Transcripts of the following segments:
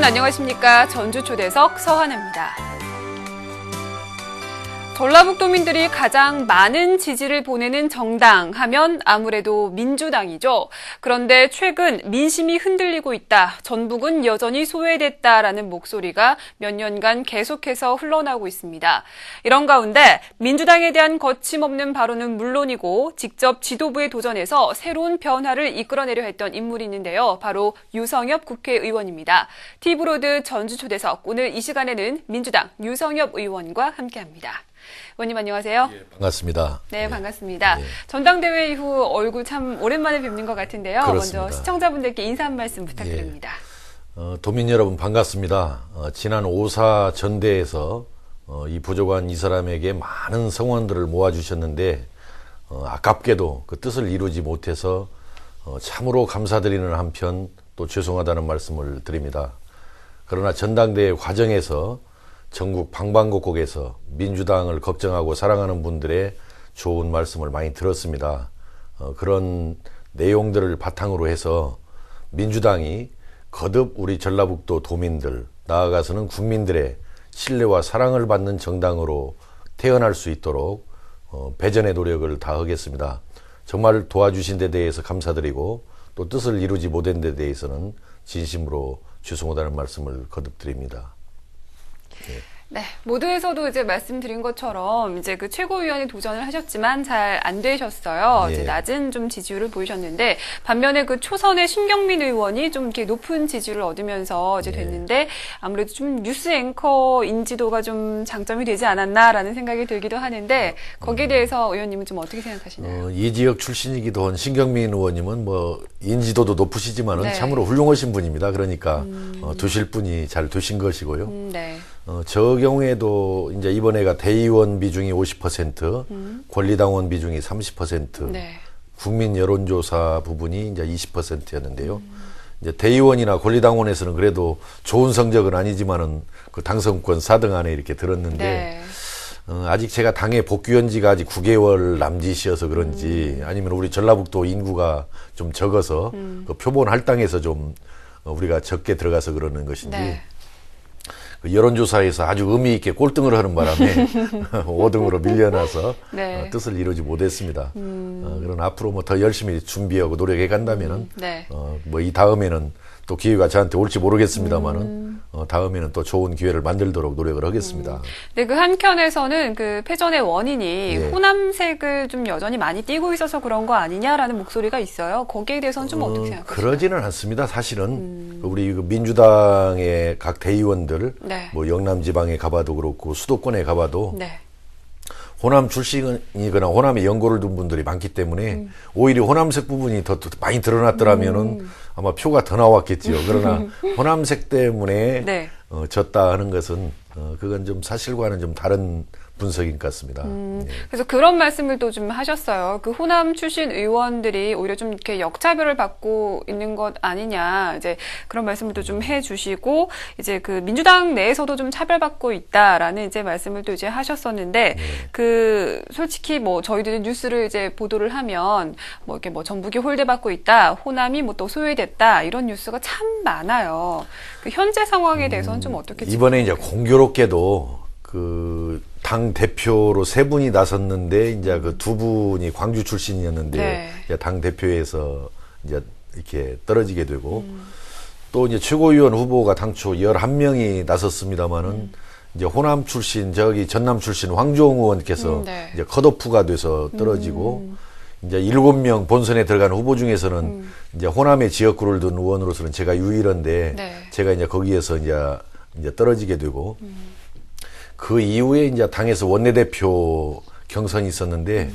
여러분 안녕하십니까 전주 초대석 서하나입니다. 전라북도민들이 가장 많은 지지를 보내는 정당 하면 아무래도 민주당이죠. 그런데 최근 민심이 흔들리고 있다. 전북은 여전히 소외됐다라는 목소리가 몇 년간 계속해서 흘러나오고 있습니다. 이런 가운데 민주당에 대한 거침없는 발언은 물론이고 직접 지도부에 도전해서 새로운 변화를 이끌어내려 했던 인물이 있는데요. 바로 유성엽 국회의원입니다. 티브로드 전주 초대석 오늘 이 시간에는 민주당 유성엽 의원과 함께합니다. 의원님 안녕하세요. 예, 반갑습니다. 네, 반갑습니다. 예. 전당대회 이후 얼굴 참 오랜만에 뵙는 것 같은데요. 그렇습니다. 먼저 시청자분들께 인사 한 말씀 부탁드립니다. 어, 도민 여러분 반갑습니다. 어, 지난 5사 전대에서 어, 이 부족한 이 사람에게 많은 성원들을 모아주셨는데 어, 아깝게도 그 뜻을 이루지 못해서 어, 참으로 감사드리는 한편 또 죄송하다는 말씀을 드립니다. 그러나 전당대회 과정에서 전국 방방곡곡에서 민주당을 걱정하고 사랑하는 분들의 좋은 말씀을 많이 들었습니다. 어, 그런 내용들을 바탕으로 해서 민주당이 거듭 우리 전라북도 도민들 나아가서는 국민들의 신뢰와 사랑을 받는 정당으로 태어날 수 있도록 어, 배전의 노력을 다하겠습니다. 정말 도와주신 데 대해서 감사드리고 또 뜻을 이루지 못한 데 대해서는 진심으로 죄송하다는 말씀을 거듭 드립니다. 네, 모두에서도 이제 말씀드린 것처럼 이제 그 최고위원에 도전을 하셨지만 잘 안 되셨어요. 예. 이제 낮은 좀 지지율을 보이셨는데 반면에 그 초선의 신경민 의원이 좀 이렇게 높은 지지율을 얻으면서 이제 예. 됐는데 아무래도 좀 뉴스 앵커 인지도가 좀 장점이 되지 않았나라는 생각이 들기도 하는데 거기에 대해서 의원님은 좀 어떻게 생각하시나요? 어, 이 지역 출신이기도 한 신경민 의원님은 뭐 인지도도 높으시지만은 네. 참으로 훌륭하신 분입니다. 그러니까 어, 두실 분이 잘 되신 것이고요. 음, 네. 어, 저 경우에도 이제 이번에가 대의원 비중이 50%, 권리당원 비중이 30%, 음. 네. 국민 여론조사 부분이 이제 20%였는데요. 이제 대의원이나 권리당원에서는 그래도 좋은 성적은 아니지만은 그 당선권 4등 안에 이렇게 들었는데 네. 어, 아직 제가 당에 복귀한 지가 아직 9개월 남짓이어서 그런지 음. 아니면 우리 전라북도 인구가 좀 적어서 그 표본 할당에서 좀 어, 우리가 적게 들어가서 그러는 것인지 네. 그 여론조사에서 아주 의미 있게 꼴등을 하는 바람에 5등으로 밀려나서 네. 음. 어, 뜻을 이루지 못했습니다. 어, 그러나 앞으로 뭐 더 열심히 준비하고 노력해 간다면은 네. 어, 뭐 이 다음에는 또 기회가 저한테 올지 모르겠습니다만은 음. 어, 다음에는 또 좋은 기회를 만들도록 노력을 하겠습니다. 네, 그 한켠에서는 그 패전의 원인이 예. 호남색을 좀 여전히 많이 띠고 있어서 그런 거 아니냐라는 목소리가 있어요. 거기에 대해서는 좀 어, 떻게 생각하세요? 그러지는 않습니다. 사실은 우리 그 민주당의 각 대의원들, 네. 뭐 영남 지방에 가봐도 그렇고 수도권에 가봐도 네. 호남 출신이거나 호남에 연고를 둔 분들이 많기 때문에 음. 오히려 호남색 부분이 더, 더 많이 드러났더라면은 아마 표가 더 나왔겠지요. 그러나 호남색 때문에 네. 어, 졌다 하는 것은 어, 그건 좀 사실과는 좀 다른 분석인 것 같습니다. 음. 예. 그래서 그런 말씀을 또 좀 하셨어요. 그 호남 출신 의원들이 오히려 좀 이렇게 역차별을 받고 있는 것 아니냐. 이제 그런 말씀을 또 좀 해주시고 이제 그 민주당 내에서도 좀 차별받고 있다라는 이제 말씀을 또 이제 하셨었는데 네. 그 솔직히 뭐 저희들이 뉴스를 이제 보도를 하면 뭐 이렇게 뭐 전북이 홀대받고 있다, 호남이 뭐 또 소외됐다 이런 뉴스가 참 많아요. 그 현재 상황에 대해서는 좀 어떻게 이번에 이제 공교롭게도 그 당 대표로 세 분이 나섰는데 이제 그 두 분이 광주 출신이었는데 네. 이제 당 대표에서 이제 이렇게 떨어지게 되고 또 이제 최고위원 후보가 당초 11명이 나섰습니다마는 이제 호남 출신 저기 전남 출신 황주홍 의원께서 음, 네. 이제 컷오프가 돼서 떨어지고 이제 일곱 명 본선에 들어간 후보 중에서는 이제 호남의 지역구를 둔 의원으로서는 제가 유일한데 네. 제가 이제 거기에서 이제 이제 떨어지게 되고 그 이후에 이제 당에서 원내대표 경선이 있었는데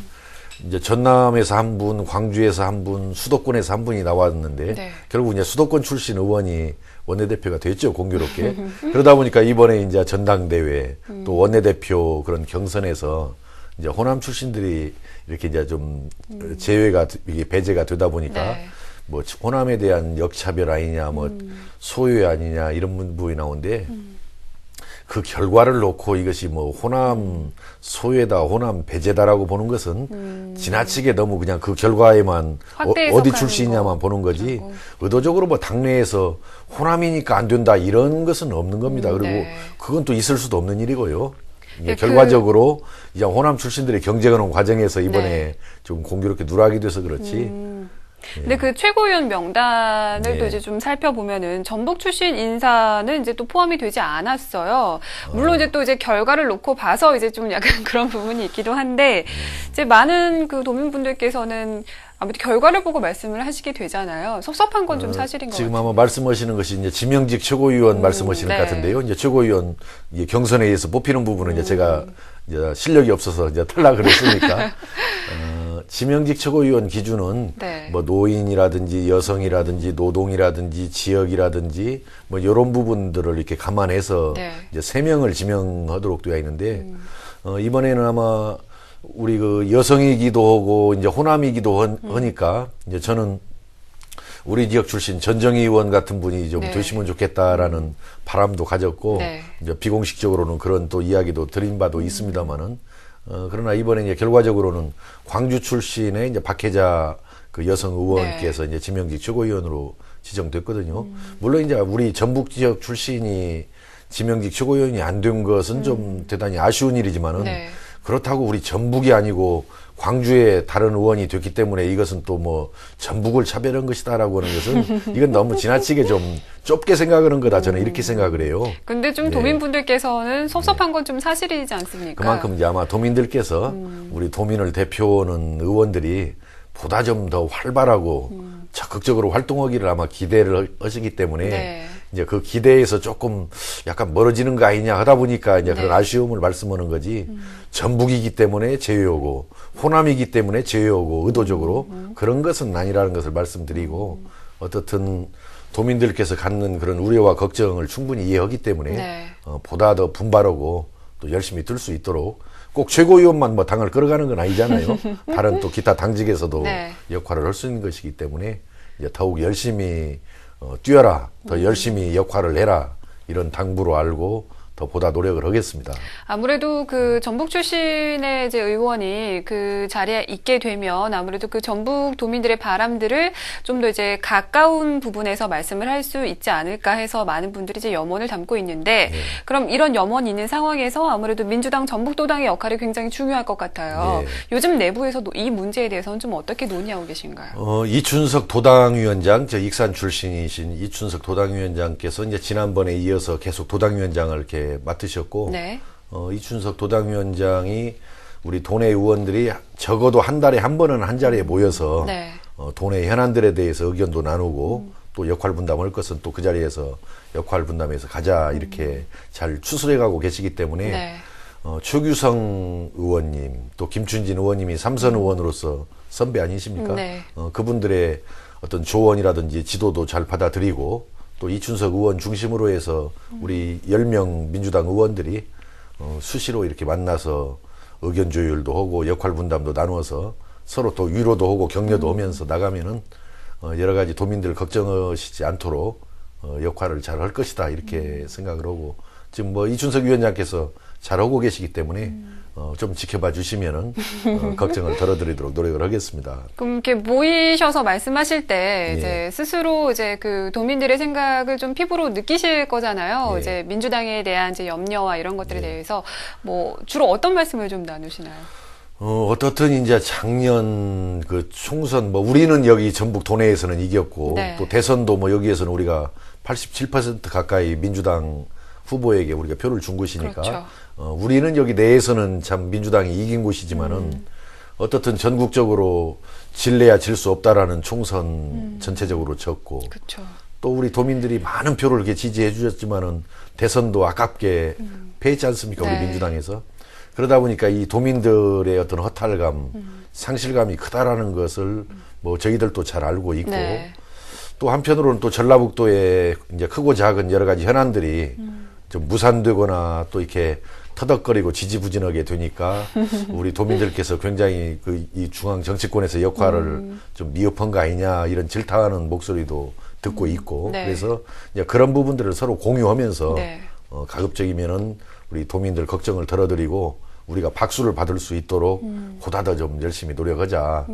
이제 전남에서 한 분, 광주에서 한 분, 수도권에서 한 분이 나왔는데 네. 결국 이제 수도권 출신 의원이 원내대표가 됐죠 공교롭게. 그러다 보니까 이번에 이제 전당대회 또 원내대표 그런 경선에서 이제 호남 출신들이 이렇게 이제 좀 제외가 이게 배제가 되다 보니까 네. 뭐 호남에 대한 역차별 아니냐 뭐 소외 아니냐 이런 부분이 나오는데 그 결과를 놓고 이것이 뭐 호남 소외다, 호남 배제다라고 보는 것은 지나치게 너무 그냥 그 결과에만 음. 어, 디 출신이냐만 거. 보는 거지 그렇고. 의도적으로 뭐 당내에서 호남이니까 안 된다 이런 것은 없는 겁니다. 음, 그리고 네. 그건 또 있을 수도 없는 일이고요. 이게 네, 그- 결과적으로 이제 호남 출신들이 경쟁하는 과정에서 이번에 네. 좀 공교롭게 누락이 돼서 그렇지. 근데 그 최고위원 명단을 또 예. 이제 좀 살펴보면은 전북 출신 인사는 이제 또 포함이 되지 않았어요. 물론 이제 또 이제 결과를 놓고 봐서 이제 좀 약간 그런 부분이 있기도 한데 이제 많은 그 도민분들께서는 아무튼 결과를 보고 말씀을 하시게 되잖아요. 섭섭한 건좀 사실인 것 어, 지금 같아요. 아마 말씀하시는 것이 이제 지명직 최고위원 말씀하시는 네. 것 같은데요. 이제 최고위원 이게 경선에 의해서 뽑히는 부분은 이제 제가 이제 실력이 없어서 이제 탈락을 했으니까 어, 지명직 최고위원 기준은 네. 뭐 노인이라든지 여성이라든지 노동이라든지 지역이라든지 뭐 이런 부분들을 이렇게 감안해서 네. 이제 세 명을 지명하도록 되어 있는데 어, 이번에는 아마 우리 그 여성이기도 하고 이제 호남이기도 하- 하니까 이제 저는 우리 지역 출신 전정희 의원 같은 분이 좀 네. 되시면 좋겠다라는 바람도 가졌고 네. 이제 비공식적으로는 그런 또 이야기도 드린 바도 있습니다만은 어, 그러나 이번에 이제 결과적으로는 광주 출신의 이제 박혜자 그 여성 의원께서 이제 지명직 최고위원으로 지정됐거든요. 물론 이제 우리 전북 지역 출신이 지명직 최고위원이 안 된 것은 좀 대단히 아쉬운 일이지만은 네. 그렇다고 우리 전북이 아니고 광주의 다른 의원이 됐기 때문에 이것은 또 뭐 전북을 차별한 것이다라고 하는 것은 이건 너무 지나치게 좀 좁게 생각하는 거다 저는 이렇게 생각을 해요. 근데 좀 네. 도민분들께서는 섭섭한 건 좀 사실이지 않습니까? 그만큼 이제 아마 도민들께서 우리 도민을 대표하는 의원들이 보다 좀 더 활발하고 적극적으로 활동하기를 아마 기대를 하시기 때문에 네. 이제 그 기대에서 조금 약간 멀어지는 거 아니냐 하다 보니까 이제 그런 네. 아쉬움을 말씀하는 거지 전북이기 때문에 제외하고 호남이기 때문에 제외하고 의도적으로 그런 것은 아니라는 것을 말씀드리고 어떻든 도민들께서 갖는 그런 우려와 걱정을 충분히 이해하기 때문에 네. 어, 보다 더 분발하고 또 열심히 들 수 있도록 꼭 최고위원만 뭐 당을 끌어가는 건 아니잖아요. 다른 또 기타 당직에서도 네. 역할을 할 수 있는 것이기 때문에 이제 더욱 열심히 어, 뛰어라, 더 열심히 역할을 해라. 이런 당부로 알고 더 보다 노력을 하겠습니다. 아무래도 그 전북 출신의 이제 의원이 그 자리에 있게 되면 아무래도 그 전북 도민들의 바람들을 좀 더 이제 가까운 부분에서 말씀을 할 수 있지 않을까 해서 많은 분들이 이제 염원을 담고 있는데 네. 그럼 이런 염원이 있는 상황에서 아무래도 민주당 전북도당의 역할이 굉장히 중요할 것 같아요. 네. 요즘 내부에서도 이 문제에 대해서는 좀 어떻게 논의하고 계신가요? 어, 이춘석 도당위원장, 저 익산 출신이신 이춘석 도당위원장께서 이제 지난번에 이어서 계속 도당위원장을 이렇게 맡으셨고, 네. 어, 이춘석 도당위원장이 우리 도내 의원들이 적어도 한 달에 한 번은 한 자리에 모여서 네. 어, 도내 현안들에 대해서 의견도 나누고 또 역할 분담할 것은 또 그 자리에서 역할 분담해서 가자 이렇게 잘 추스려 가고 계시기 때문에 네. 어, 최규성 의원님 또 김춘진 의원님이 삼선 의원으로서 선배 아니십니까? 네. 어, 그분들의 어떤 조언이라든지 지도도 잘 받아들이고 또 이춘석 의원 중심으로 해서 우리 10명 민주당 의원들이 어, 수시로 이렇게 만나서 의견 조율도 하고 역할 분담도 나누어서 서로 또 위로도 하고 격려도 하면서 나가면은 어, 여러 가지 도민들 걱정하시지 않도록 어, 역할을 잘 할 것이다 이렇게 생각을 하고 지금 뭐 이춘석 위원장께서 잘 하고 계시기 때문에 어, 좀 지켜봐 주시면은 어, 걱정을 덜어드리도록 노력을 하겠습니다. 그럼 이렇게 모이셔서 말씀하실 때 예. 이제 스스로 이제 그 도민들의 생각을 좀 피부로 느끼실 거잖아요. 예. 이제 민주당에 대한 이제 염려와 이런 것들에 예. 대해서 뭐 주로 어떤 말씀을 좀 나누시나요? 어, 어떻든 이제 작년 그 총선 뭐 우리는 여기 전북 도내에서는 이겼고 네. 또 대선도 뭐 여기에서는 우리가 87% 가까이 민주당 후보에게 우리가 표를 준 것이니까 그렇죠. 어, 우리는 여기 내에서는 참 민주당이 이긴 곳이지만은 음. 어떻든 전국적으로 질래야 질 수 없다라는 총선 음. 전체적으로 졌고 그렇죠. 또 우리 도민들이 많은 표를 이렇게 지지해 주셨지만은 대선도 아깝게 패했지 않습니까? 네. 우리 민주당에서. 그러다 보니까 이 도민들의 어떤 허탈감, 상실감이 크다라는 것을 뭐 저희들도 잘 알고 있고 네. 또 한편으로는 또 전라북도에 이제 크고 작은 여러 가지 현안들이 좀 무산되거나 또 이렇게 터덕거리고 지지부진하게 되니까 우리 도민들께서 굉장히 그 이 중앙 정치권에서 역할을 좀 미흡한 거 아니냐 이런 질타하는 목소리도 듣고 있고 네. 그래서 이제 그런 부분들을 서로 공유하면서 네. 어, 가급적이면은 우리 도민들 걱정을 덜어드리고 우리가 박수를 받을 수 있도록 보다 더 좀 열심히 노력하자.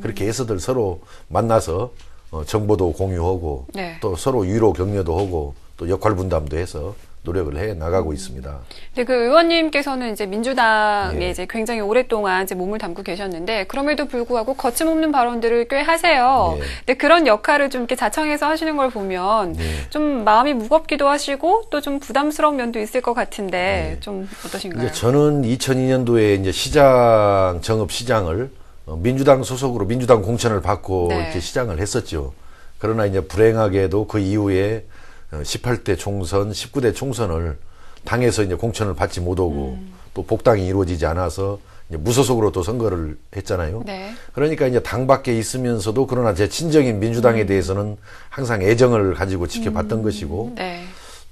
그렇게 해서들 서로 만나서 어, 정보도 공유하고 네. 또 서로 위로 격려도 하고 또 역할 분담도 해서 노력을 해 나가고 있습니다. 근데 그 의원님께서는 이제 민주당에 예. 이제 굉장히 오랫동안 이제 몸을 담고 계셨는데 그럼에도 불구하고 거침없는 발언들을 꽤 하세요. 예. 근데 그런 역할을 좀 이렇게 자청해서 하시는 걸 보면 예. 좀 마음이 무겁기도 하시고 또 좀 부담스러운 면도 있을 것 같은데 예. 좀 어떠신가요? 저는 2002년도에 이제 시장 정읍 시장을 어, 민주당 소속으로 민주당 공천을 받고 네. 이렇게 시장을 했었죠. 그러나 이제 불행하게도 그 이후에 어, 18대 총선, 19대 총선을 당에서 이제 공천을 받지 못하고 음. 또 복당이 이루어지지 않아서 이제 무소속으로 또 선거를 했잖아요. 네. 그러니까 이제 당 밖에 있으면서도 그러나 제 친정인 음. 민주당에 대해서는 항상 애정을 가지고 지켜봤던 것이고 네.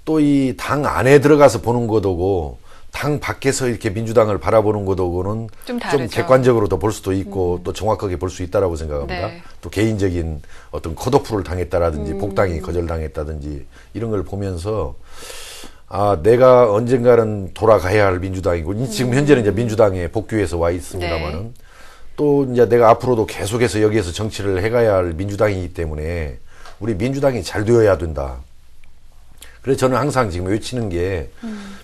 또이 당 안에 들어가서 보는 것도고 당 밖에서 이렇게 민주당을 바라보는 것도고는 좀. 음. 객관적으로 더 볼 수도 있고 또 정확하게 볼 수 있다라고 생각합니다. 네. 또 개인적인 어떤 컷오프를 당했다라든지 음. 복당이 거절당했다든지 이런 걸 보면서 아 내가 언젠가는 돌아가야 할 민주당이고 이- 지금 현재는 이제 민주당에 복귀해서 와 있습니다만은 음. 네. 또 이제 내가 앞으로도 계속해서 여기에서 정치를 해가야 할 민주당이기 때문에 우리 민주당이 잘 되어야 된다. 그래서 저는 항상 지금 외치는 게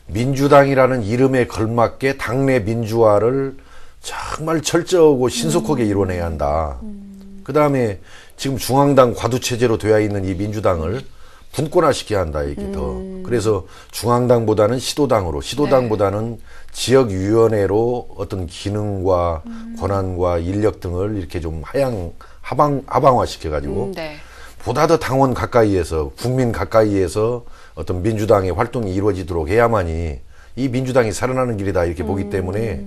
민주당이라는 이름에 걸맞게 당내 민주화를 정말 철저하고 신속하게 이뤄내야 한다. 그 다음에 지금 중앙당 과두 체제로 되어 있는 이 민주당을 분권화시켜야 한다 이게 더. 그래서 중앙당보다는 시도당으로, 시도당보다는 지역위원회로 어떤 기능과 권한과 인력 등을 이렇게 좀 하향 하방 하방화시켜가지고 음, 네. 보다 더 당원 가까이에서 국민 가까이에서 어떤 민주당의 활동이 이루어지도록 해야만이 이 민주당이 살아나는 길이다 이렇게 보기 때문에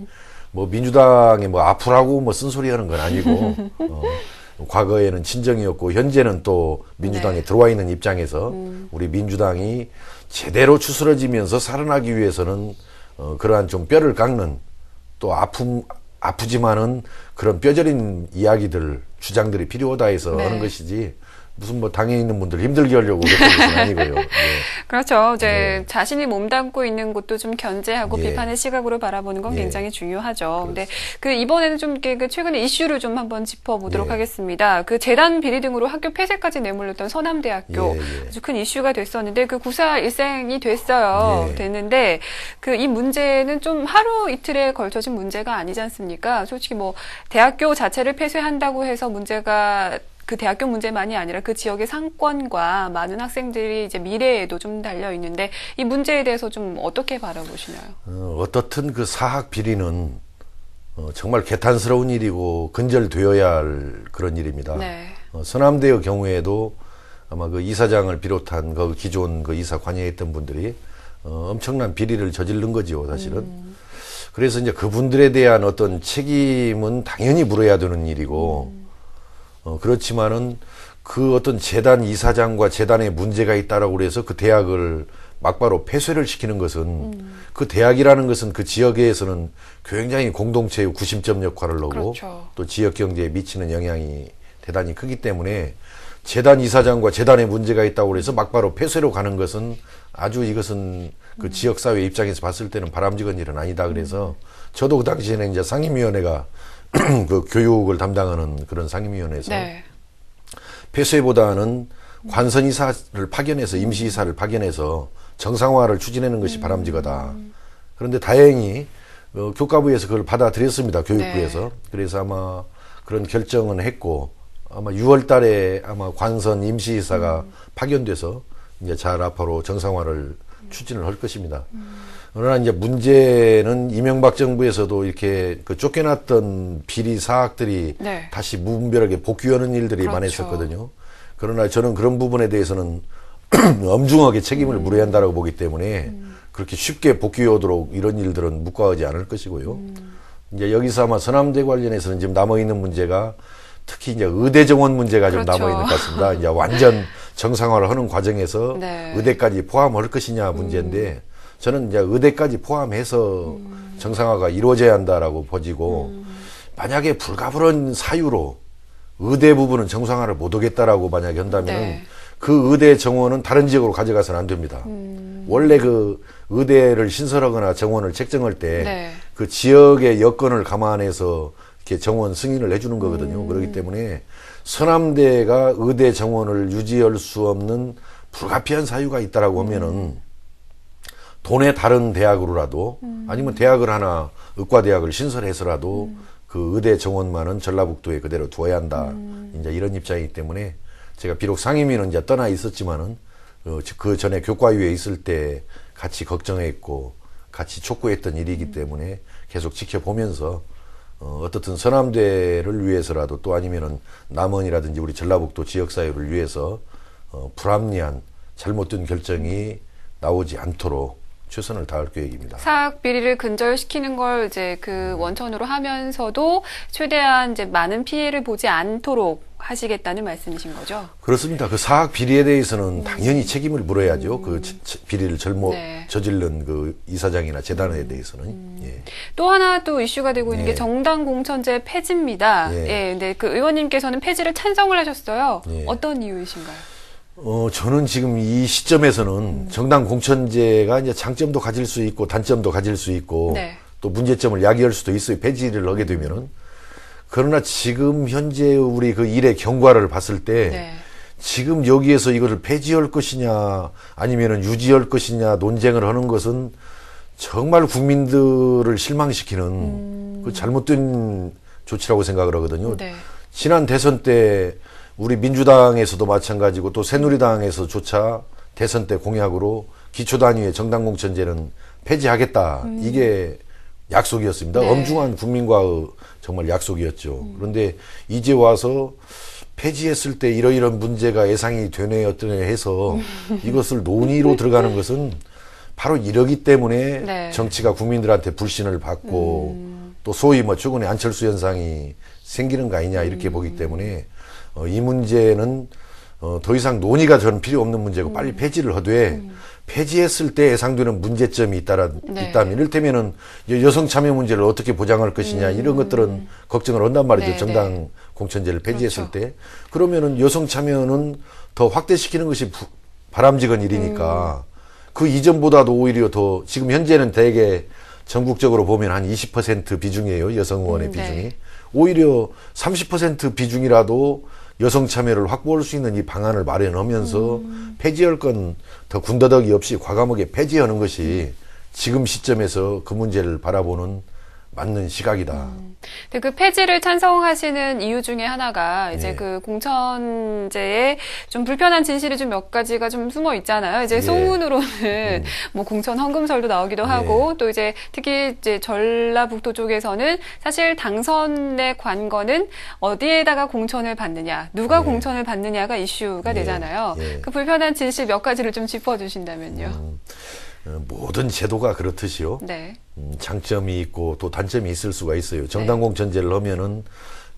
뭐 민주당이 뭐 아프라고 뭐 쓴소리 하는 건 아니고 어, 과거에는 친정이었고 현재는 또 민주당에 네. 들어와 있는 입장에서 우리 민주당이 제대로 추스러지면서 살아나기 위해서는 어, 그러한 좀 뼈를 깎는 또 아픔 아프지만은 그런 뼈저린 이야기들 주장들이 필요하다 해서 네. 하는 것이지 무슨 뭐 당에 있는 분들 힘들게 하려고 그런 것은 아니고요. 예. 그렇죠. 이제 자신이 몸담고 있는 곳도 좀 견제하고 예. 비판의 시각으로 바라보는 건 예. 굉장히 중요하죠. 근데 그 이번에는 좀 이렇게 그 최근에 이슈를 좀 한번 짚어보도록 예. 하겠습니다. 그 재단 비리 등으로 학교 폐쇄까지 내몰렸던 서남대학교 예, 예. 아주 큰 이슈가 됐었는데 그 구사 일생이 됐어요. 예. 됐는데 그 이 문제는 좀 하루 이틀에 걸쳐진 문제가 아니지 않습니까? 솔직히 뭐 대학교 자체를 폐쇄한다고 해서 문제가 그 대학교 문제만이 아니라 그 지역의 상권과 많은 학생들이 이제 미래에도 좀 달려 있는데 이 문제에 대해서 좀 어떻게 바라보시나요? 어, 어떻든 그 사학 비리는 어, 정말 개탄스러운 일이고 근절되어야 할 그런 일입니다. 네. 어, 서남대의 경우에도 아마 그 이사장을 비롯한 그 기존 그 이사 관여했던 분들이 어, 엄청난 비리를 저지른 거지요, 사실은. 그래서 이제 그분들에 대한 어떤 책임은 당연히 물어야 되는 일이고, 어, 그렇지만은 그 어떤 재단 이사장과 재단에 문제가 있다라고 그래서 그 대학을 막바로 폐쇄를 시키는 것은 그 대학이라는 것은 그 지역에서는 굉장히 공동체의 구심점 역할을 하고 그렇죠. 또 지역 경제에 미치는 영향이 대단히 크기 때문에 재단 이사장과 재단에 문제가 있다고 그래서 막바로 폐쇄로 가는 것은 아주 이것은 그 지역 사회 입장에서 봤을 때는 바람직한 일은 아니다. 그래서 저도 그 당시에는 이제 상임위원회가 그 교육을 담당하는 그런 상임위원회에서 네. 폐쇄보다는 관선 이사를 파견해서 임시 이사를 파견해서 정상화를 추진하는 것이 바람직하다. 그런데 다행히 어, 교과부에서 그걸 받아들였습니다. 교육부에서. 그래서 아마 그런 결정은 했고 아마 6월 달에 아마 관선 임시 이사가 파견돼서 이제 잘 앞으로 정상화를 추진을 할 것입니다. 그러나 이제 문제는 이명박 정부에서도 이렇게 그 쫓겨났던 비리 사학들이 네. 다시 무분별하게 복귀하는 일들이 그렇죠. 많았었거든요. 그러나 저는 그런 부분에 대해서는 엄중하게 책임을 물어야 한다고 보기 때문에 그렇게 쉽게 복귀하도록 이런 일들은 묵과하지 않을 것이고요. 이제 여기서 아마 서남대 관련해서는 지금 남아 있는 문제가 특히 이제 의대 정원 문제가 좀 그렇죠. 남아 있는 것 같습니다. 이제 완전 정상화를 하는 과정에서 네. 의대까지 포함할 것이냐 문제인데 저는 이제 의대까지 포함해서 정상화가 이루어져야 한다라고 보지고 만약에 불가불한 사유로 의대 부분은 정상화를 못 하겠다라고 만약에 한다면 네. 그 의대 정원은 다른 지역으로 가져가서는 안 됩니다. 원래 그 의대를 신설하거나 정원을 책정할 때 네. 그 지역의 여건을 감안해서 이렇게 정원 승인을 해주는 거거든요. 그렇기 때문에 서남대가 의대 정원을 유지할 수 없는 불가피한 사유가 있다라고 하면은 돈의 다른 대학으로라도 아니면 대학을 하나 의과대학을 신설해서라도 그 의대 정원만은 전라북도에 그대로 두어야 한다. 이제 이런 입장이기 때문에 제가 비록 상임위는 이제 떠나 있었지만은 어, 그 전에 교과위에 있을 때 같이 걱정했고 같이 촉구했던 일이기 때문에 계속 지켜보면서 어, 어떻든 서남대를 위해서라도 또 아니면은 남원이라든지 우리 전라북도 지역사회를 위해서 어, 불합리한 잘못된 결정이 나오지 않도록 최선을 다할 계획입니다. 사학 비리를 근절시키는 걸 이제 그 원천으로 하면서도 최대한 이제 많은 피해를 보지 않도록 하시겠다는 말씀이신 거죠? 그렇습니다. 그 사학 비리에 대해서는 당연히 책임을 물어야죠. 그 치- 치- 비리를 절모 네. 저지른 그 이사장이나 재단에 대해서는 예. 또 하나 또 이슈가 되고 있는 예. 게 정당 공천제 폐지입니다. 예. 예. 근데 그 의원님께서는 폐지를 찬성을 하셨어요. 예. 어떤 이유이신가요? 어, 저는 지금 이 시점에서는 정당 공천제가 이제 장점도 가질 수 있고 단점도 가질 수 있고 네. 또 문제점을 야기할 수도 있어요. 폐지를 하게 되면은. 그러나 지금 현재 우리 그 일의 경과를 봤을 때 네. 지금 여기에서 이것을 폐지할 것이냐 아니면은 유지할 것이냐 논쟁을 하는 것은 정말 국민들을 실망시키는 그 잘못된 조치라고 생각을 하거든요. 네. 지난 대선 때 우리 민주당에서도 마찬가지고 또 새누리당에서조차 대선 때 공약으로 기초 단위의 정당 공천제는 폐지하겠다. 이게 약속이었습니다. 네. 엄중한 국민과의 정말 약속이었죠. 그런데 이제 와서 폐지했을 때 이러이런 문제가 예상이 되네 어떠네 해서 이것을 논의로 들어가는 것은 바로 이러기 때문에 네. 정치가 국민들한테 불신을 받고 또 소위 뭐 최근에 안철수 현상이 생기는 거 아니냐 이렇게 보기 때문에 어, 이 문제는 어, 더 이상 논의가 저는 필요 없는 문제고 빨리 폐지를 하되 폐지했을 때 예상되는 문제점이 있다라, 네. 있다면 이를테면은 여- 여성 참여 문제를 어떻게 보장할 것이냐 이런 것들은 걱정을 한단 말이죠 네, 정당 네. 공천제를 폐지했을 그렇죠. 때 그러면은 여성 참여는 더 확대시키는 것이 부- 바람직한 일이니까 그 이전보다도 오히려 더 지금 현재는 대개 전국적으로 보면 한 20% 비중이에요 여성 의원의 음, 네. 비중이 오히려 30% 비중이라도 여성 참여를 확보할 수 있는 이 방안을 마련하면서 음. 폐지할 건 더 군더더기 없이 과감하게 폐지하는 것이 지금 시점에서 그 문제를 바라보는 맞는 시각이다. 근데 그 폐지를 찬성하시는 이유 중에 하나가 이제 예. 그 공천제에 좀 불편한 진실이 좀 몇 가지가 좀 숨어 있잖아요. 이제 예. 음. 소문으로는 뭐 공천 헌금설도 나오기도 예. 하고 또 이제 특히 이제 전라북도 쪽에서는 사실 당선의 관건은 어디에다가 공천을 받느냐, 누가 예. 공천을 받느냐가 이슈가 예. 되잖아요. 예. 그 불편한 진실 몇 가지를 좀 짚어주신다면요. 어, 모든 제도가 그렇듯이요. 네. 음, 장점이 있고 또 단점이 있을 수가 있어요. 정당 공천제를 하면은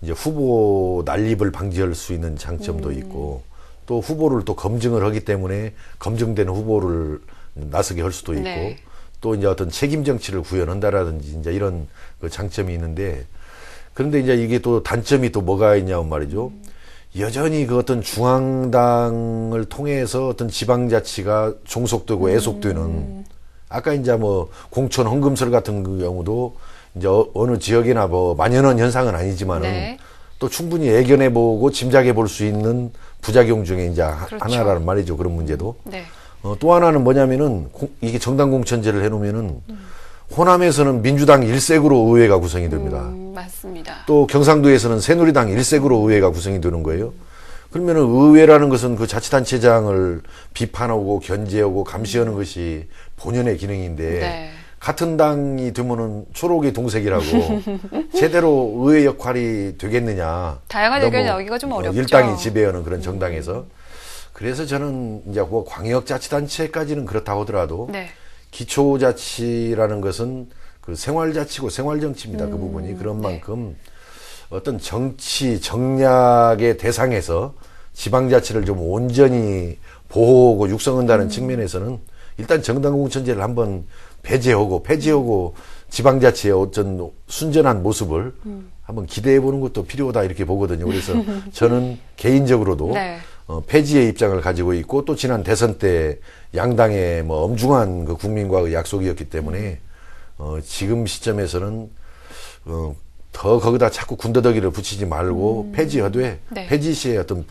이제 후보 난립을 방지할 수 있는 장점도 음. 있고 또 후보를 또 검증을 하기 때문에 검증된 후보를 나서게 할 수도 있고 네. 또 이제 어떤 책임 정치를 구현한다라든지 이제 이런 그 장점이 있는데 그런데 이제 이게 또 단점이 또 뭐가 있냐면 말이죠. 여전히 그 어떤 중앙당을 통해서 어떤 지방자치가 종속되고 애속되는 아까 이제 뭐 공천 헌금설 같은 그 경우도 이제 어, 어느 지역이나 뭐 만연한 현상은 아니지만은 네. 또 충분히 애견해 보고 짐작해 볼 수 있는 부작용 중에 이제 하- 그렇죠. 하나라는 말이죠. 그런 문제도. 네. 어, 또 하나는 뭐냐면은 공- 이게 정당 공천제를 해놓으면은 호남에서는 민주당 일색으로 의회가 구성이 됩니다. 음, 맞습니다. 또 경상도에서는 새누리당 일색으로 의회가 구성이 되는 거예요. 그러면은 의회라는 것은 그 자치단체장을 비판하고 견제하고 감시하는 것이 본연의 기능인데 네. 같은 당이 되면은 초록이 동색이라고 제대로 의회 역할이 되겠느냐. 다양한 의견이 나오기가 좀 어, 어렵죠. 일당이 지배하는 그런 정당에서. 그래서 저는 이제 뭐 광역자치단체까지는 그렇다고 하더라도 네. 기초자치라는 것은 그 생활자치고 생활정치입니다. 그 부분이. 그런 네. 만큼 어떤 정치 정략의 대상에서 지방자치를 좀 온전히 보호하고 육성한다는 측면에서는 일단 정당공천제를 한번 배제하고 폐지하고 지방자치의 어떤 순전한 모습을 한번 기대해 보는 것도 필요하다 이렇게 보거든요. 그래서 저는 개인적으로도 네. 어, 폐지의 입장을 가지고 있고 또 지난 대선 때 양당의 뭐 엄중한 그 국민과의 약속이었기 때문에 어, 지금 시점에서는 어, 더 거기다 자꾸 군더더기를 붙이지 말고 폐지하되 네. 폐지 시에 어떤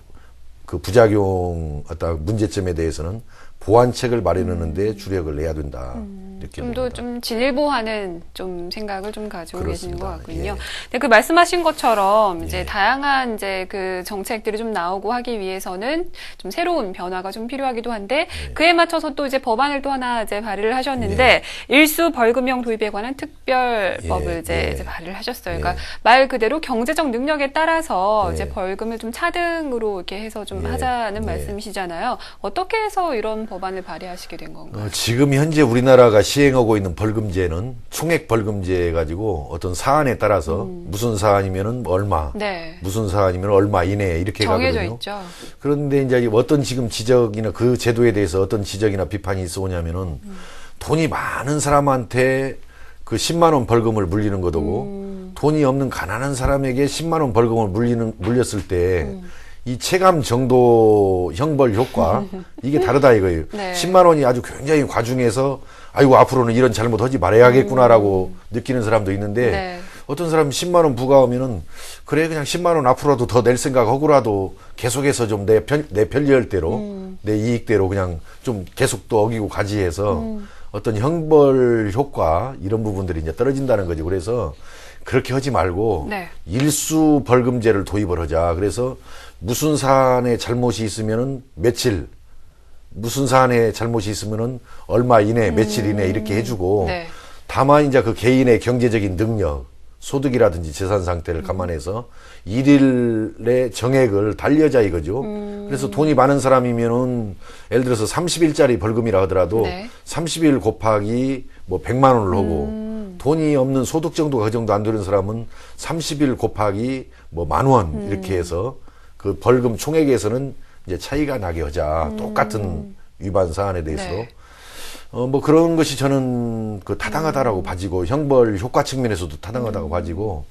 그 부작용 어떤 문제점에 대해서는 보완책을 마련하는데 주력을 내야 된다 이렇게 좀더 봅니다. 좀 진일보하는 좀 생각을 좀 가지고 계시는 것 그렇습니다. 같군요. 예. 근데 그 말씀하신 것처럼 이제 예. 다양한 이제 그 정책들이 좀 나오고 하기 위해서는 좀 새로운 변화가 좀 필요하기도 한데 예. 그에 맞춰서 또 이제 법안을 또 하나 이제 발의를 하셨는데 일수 벌금형 도입에 관한 특별법을 예. 이제, 예. 이제 발의를 하셨어요. 예. 그러니까 말 그대로 경제적 능력에 따라서 예. 이제 벌금을 좀 차등으로 이렇게 해서 좀 예. 하자는 예. 말씀이시잖아요. 어떻게 해서 이런 법안을 발의하시게 된 건가요? 어, 지금 현재 우리나라가 시행하고 있는 벌금제는 총액 벌금제 가지고 어떤 사안에 따라서 무슨 사안이면은 얼마, 음. 네. 무슨 사안이면 얼마 이내 이렇게 정해져 가거든요. 있죠. 그런데 이제 어떤 지금 지적이나 그 제도에 대해서 어떤 지적이나 비판이 있어 오냐면은 돈이 많은 사람한테 그 10만 원 벌금을 물리는 거고 음. 돈이 없는 가난한 사람에게 10만 원 벌금을 물리는 물렸을 때 음. 이 체감 정도 형벌 효과 이게 다르다 이거예요. 네. 10만 원이 아주 굉장히 과중해서 아이고 앞으로는 이런 잘못하지 말아야겠구나라고 느끼는 사람도 있는데 음. 네. 어떤 사람 10만 원 부과하면은 그래 그냥 10만 원 앞으로도 더 낼 생각하고라도 계속해서 좀내편내 편리할대로 음. 내 이익대로 그냥 좀 계속 또 어기고 가지해서 어떤 형벌 효과 이런 부분들이 이제 떨어진다는 거죠. 그래서 그렇게 하지 말고 네. 일수 벌금제를 도입을 하자. 그래서 무슨 사안에 잘못이 있으면은 며칠 무슨 사안에 잘못이 있으면은 얼마 이내, 며칠 이내 이렇게 해주고 네. 다만 이제 그 개인의 경제적인 능력, 소득이라든지 재산 상태를 감안해서 일일의 정액을 달려자 이거죠. 그래서 돈이 많은 사람이면은 예를 들어서 30일짜리 벌금이라 하더라도 네. 30일 곱하기 뭐 100만 원을 하고 돈이 없는 소득 정도가 그 정도 안 되는 사람은 30일 곱하기 뭐 만 원 이렇게 해서 그 벌금 총액에서는 이제 차이가 나게 하자. 똑같은 위반 사안에 대해서. 네. 어, 뭐 그런 것이 저는 그 타당하다라고 봐지고 형벌 효과 측면에서도 타당하다고 음. 봐지고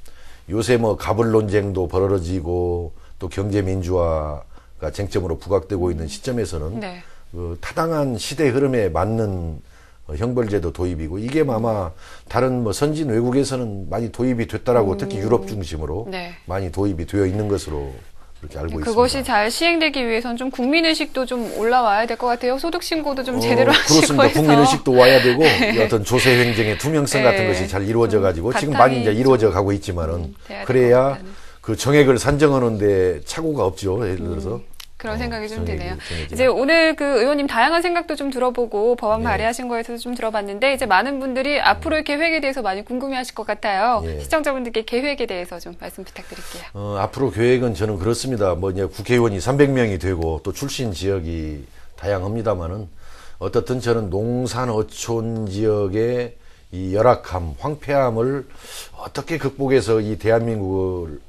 요새 뭐 가불 논쟁도 벌어지고 또 경제 민주화가 쟁점으로 부각되고 있는 시점에서는 네. 그 타당한 시대 흐름에 맞는 어, 형벌제도 도입이고 이게 아마 다른 뭐 선진 외국에서는 많이 도입이 됐다라고 특히 유럽 중심으로 음. 네. 많이 도입이 되어 있는 것으로 그렇게 알고 그것이 있습니다. 잘 시행되기 위해서는 좀 국민의식도 좀 올라와야 될 것 같아요. 소득신고도 좀 어, 제대로 하시고 그렇습니다. 해서. 국민의식도 와야 되고 이 어떤 조세 행정의 투명성 같은 네. 것이 잘 이루어져 가지고 지금 많이 이제 이루어져 가고 있지만은 음, 그래야. 그 정액을 산정하는데 착오가 없죠. 예를 들어서 그런 어, 생각이 좀 드네요. 이제 오늘 그 의원님 다양한 생각도 좀 들어보고 법안 예. 발의하신 거에 대해서 좀 들어봤는데 이제 많은 분들이 앞으로의 계획에 대해서 많이 궁금해하실 것 같아요. 예. 시청자분들께 계획에 대해서 좀 말씀 부탁드릴게요. 어, 앞으로 계획은 저는 그렇습니다. 뭐 이제 국회의원이 300명이 되고 또 출신 지역이 다양합니다만은 어떻든 저는 농산 어촌 지역의 이 열악함, 황폐함을 어떻게 극복해서 이 대한민국을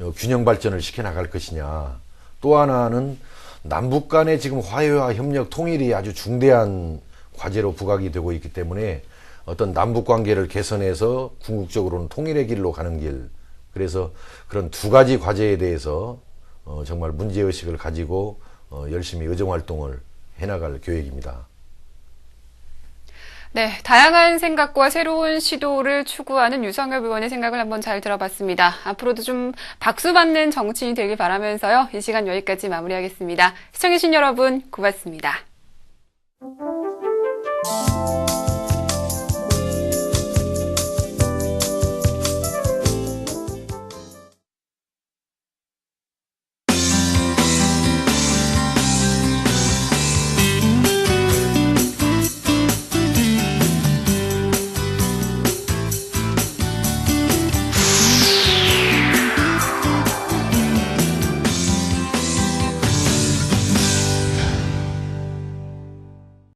어, 균형 발전을 시켜 나갈 것이냐. 또 하나는 남북 간의 지금 화해와 협력 통일이 아주 중대한 과제로 부각이 되고 있기 때문에 어떤 남북 관계를 개선해서 궁극적으로는 통일의 길로 가는 길. 그래서 그런 두 가지 과제에 대해서 어, 정말 문제의식을 가지고 어, 열심히 의정 활동을 해나갈 계획입니다. 네, 다양한 생각과 새로운 시도를 추구하는 유성엽 의원의 생각을 한번 잘 들어봤습니다. 앞으로도 좀 박수 받는 정치인이 되길 바라면서요. 이 시간 여기까지 마무리하겠습니다. 시청해주신 여러분 고맙습니다.